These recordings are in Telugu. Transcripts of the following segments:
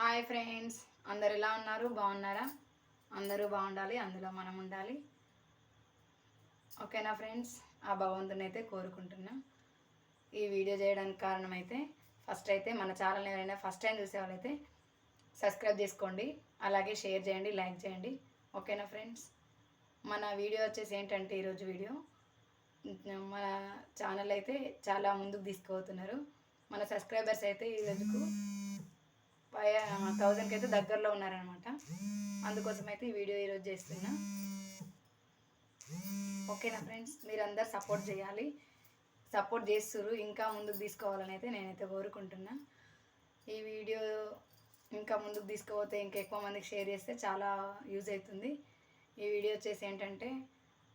హాయ్ ఫ్రెండ్స్ అందరు ఎలా ఉన్నారు? బాగున్నారా? అందరూ బాగుండాలి అందులో మనం ఉండాలి. ఓకేనా ఫ్రెండ్స్ ఆ భగవంతుని అయితే కోరుకుంటున్నా. ఈ వీడియో చేయడానికి కారణం అయితే ఫస్ట్ అయితే మన ఛానల్ ఎవరైనా ఫస్ట్ టైం చూసే వాళ్ళైతే సబ్స్క్రైబ్ చేసుకోండి. అలాగే షేర్ చేయండి లైక్ చేయండి. ఓకేనా ఫ్రెండ్స్ మన వీడియో వచ్చేసి ఏంటంటే ఈరోజు వీడియో. మన ఛానల్ అయితే చాలా ముందుకు తీసుకుపోతున్నారు. మన సబ్స్క్రైబర్స్ అయితే ఈరోజుకు ఫైవ్ థౌజండ్కి అయితే దగ్గరలో ఉన్నారనమాట. అందుకోసం అయితే ఈ వీడియో ఈరోజు చేస్తున్నా. ఓకేనా ఫ్రెండ్స్? మీరందరూ సపోర్ట్ చేయాలి. సపోర్ట్ చేస్తున్నారు ఇంకా ముందుకు తీసుకోవాలని అయితే నేనైతే కోరుకుంటున్నా. ఈ వీడియో ఇంకా ముందుకు తీసుకుపోతే ఇంకా ఎక్కువ మందికి షేర్ చేస్తే చాలా యూజ్ అవుతుంది. ఈ వీడియో వచ్చేసి ఏంటంటే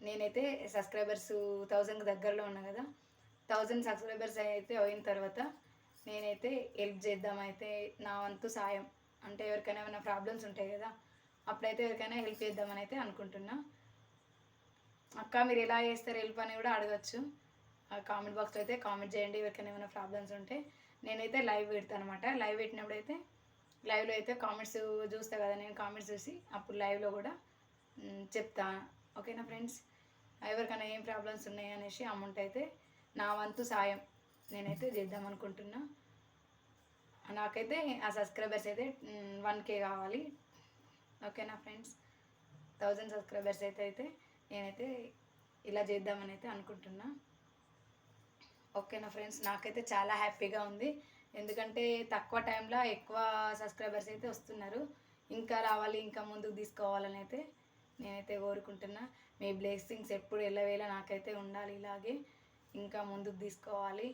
నేనైతే సబ్స్క్రైబర్స్ థౌజండ్కి దగ్గరలో ఉన్నా కదా. థౌజండ్ సబ్స్క్రైబర్స్ అయితే అయిన తర్వాత నేనైతే హెల్ప్ చేద్దామైతే నా వంతు సాయం. అంటే ఎవరికైనా ఏమైనా ప్రాబ్లమ్స్ ఉంటాయి కదా అప్పుడైతే ఎవరికైనా హెల్ప్ చేద్దామని అయితే అనుకుంటున్నా. అక్క మీరు ఎలా చేస్తారు హెల్ప్ అని కూడా అడగచ్చు. కామెంట్ బాక్స్లో అయితే కామెంట్ చేయండి ఎవరికైనా ఏమైనా ప్రాబ్లమ్స్ ఉంటే. నేనైతే లైవ్ పెడతాను అనమాట లైవ్ పెట్టినప్పుడు అయితే లైవ్లో అయితే కామెంట్స్ చూస్తా కదా నేను కామెంట్స్ చూసి అప్పుడు లైవ్లో కూడా చెప్తా. ఓకేనా ఫ్రెండ్స్? ఎవరికైనా ఏం ప్రాబ్లమ్స్ ఉన్నాయి అనేసి అమౌంట్ అయితే నా వంతు సాయం. నేనైతే చేద్దాం అనుకుంటున్నా నాకైతే ఆ సబ్స్క్రైబర్స్ అయితే వన్ కే కావాలి. ఓకేనా ఫ్రెండ్స్? థౌజండ్ సబ్స్క్రైబర్స్ అయితే అయితే నేనైతే ఇలా చేద్దామని అయితే అనుకుంటున్నా. ఓకేనా ఫ్రెండ్స్? నాకైతే చాలా హ్యాపీగా ఉంది. ఎందుకంటే తక్కువ టైంలో ఎక్కువ సబ్స్క్రైబర్స్ అయితే వస్తున్నారు. ఇంకా రావాలి ఇంకా ముందుకు తీసుకోవాలని అయితే నేనైతే కోరుకుంటున్నా. మీ బ్లెస్సింగ్స్ ఎప్పుడు ఎల్లవేళ నాకైతే ఉండాలి ఇలాగే. ఇంకా ముందుకు తీసుకోవాలి.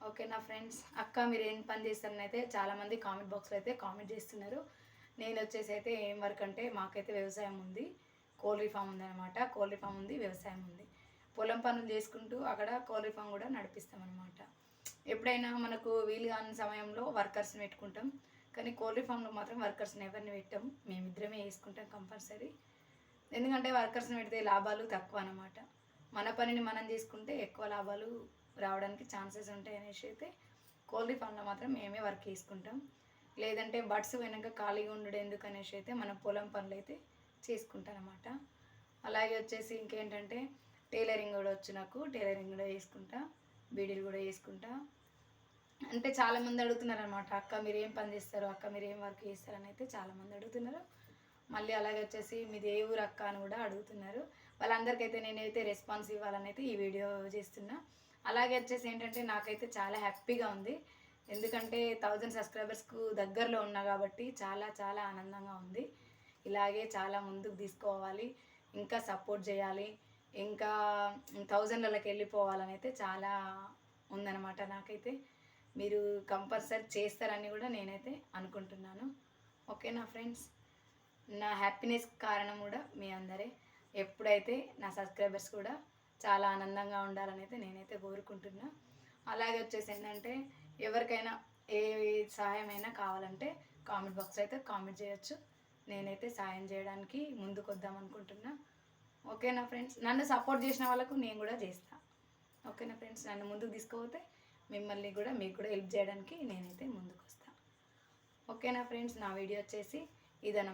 ఓకే నా ఫ్రెండ్స్ అక్క మీరు ఏం పని చేస్తారని అయితే చాలామంది కామెంట్ బాక్స్లో అయితే కామెంట్ చేస్తున్నారు. నేను వచ్చేసి అయితే ఏం వర్క్ అంటే మాకైతే వ్యవసాయం ఉంది. కోల్రీ ఫామ్ ఉందన్నమాట. కోల్రీ ఫామ్ ఉంది వ్యవసాయం ఉంది. పొలం పనులు చేసుకుంటూ అక్కడ కోల్రీ ఫామ్ కూడా నడిపిస్తామన్నమాట. ఎప్పుడైనా మనకు వీలు కాని సమయంలో వర్కర్స్ని పెట్టుకుంటాం. కానీ కోల్రీ ఫామ్లో మాత్రం వర్కర్స్ని ఎవరిని పెట్టాం. మేమిద్దరమే వేసుకుంటాం కంపల్సరీ. ఎందుకంటే వర్కర్స్ని పెడితే లాభాలు తక్కువ అన్నమాట. మన పనిని మనం చేసుకుంటే ఎక్కువ లాభాలు రావడానికి ఛాన్సెస్ ఉంటాయి అనేసి అయితే కోల్రీ ఫామ్లో మాత్రం మేమే వర్క్ చేసుకుంటాం. లేదంటే బడ్స్ వెనక ఖాళీగా ఉండడం ఎందుకు అనేసి అయితే మన పొలం పనులు అయితే చేసుకుంటాం అనమాట అలాగే వచ్చేసి ఇంకేంటంటే టైలరింగ్ కూడా వచ్చు నాకు. టైలరింగ్ కూడా చేసుకుంటా బీడీలు కూడా చేసుకుంటా. అంటే చాలామంది అడుగుతున్నారు అనమాట అక్క మీరు ఏం పని చేస్తారు? అక్క మీరు ఏం వర్క్ చేస్తారని అయితే చాలామంది అడుగుతున్నారు. మళ్ళీ అలాగే వచ్చేసి మీది ఏ ఊరు అక్క అని కూడా అడుగుతున్నారు. వాళ్ళందరికైతే నేనైతే రెస్పాన్స్ ఇవ్వాలని అయితే ఈ వీడియో చేస్తున్నా. అలాగే వచ్చేసి ఏంటంటే నాకైతే చాలా హ్యాపీగా ఉంది. ఎందుకంటే థౌజండ్ సబ్స్క్రైబర్స్కు దగ్గరలో ఉన్నా కాబట్టి చాలా చాలా ఆనందంగా ఉంది. ఇలాగే చాలా ముందుకు తీసుకోవాలి. ఇంకా సపోర్ట్ చేయాలి. ఇంకా థౌజండ్లకి వెళ్ళిపోవాలని అయితే చాలా ఉందన్నమాట నాకైతే. మీరు కంపల్సరీ చేస్తారని కూడా నేనైతే అనుకుంటున్నాను. ఓకేనా ఫ్రెండ్స్? నా హ్యాపీనెస్ కారణం కూడా మీ అందరే. ఎప్పుడైతే నా సబ్స్క్రైబర్స్ కూడా చాలా ఆనందంగా ఉండాలని అయితే నేనైతే కోరుకుంటున్నా. అలాగే వచ్చేసి ఏంటంటే ఎవరికైనా ఏ సహాయమైనా కావాలంటే కామెంట్ బాక్స్ అయితే కామెంట్ చేయొచ్చు. నేనైతే సాయం చేయడానికి ముందుకు వద్దాం అనుకుంటున్నా. ఓకేనా ఫ్రెండ్స్? నన్ను సపోర్ట్ చేసిన వాళ్ళకు నేను కూడా చేస్తా. ఓకేనా ఫ్రెండ్స్? నన్ను ముందుకు తీసుకుపోతే మిమ్మల్ని కూడా మీకు కూడా హెల్ప్ చేయడానికి నేనైతే ముందుకు వస్తాను ఓకేనా ఫ్రెండ్స్? నా వీడియో వచ్చేసి ఇదన్నమాట.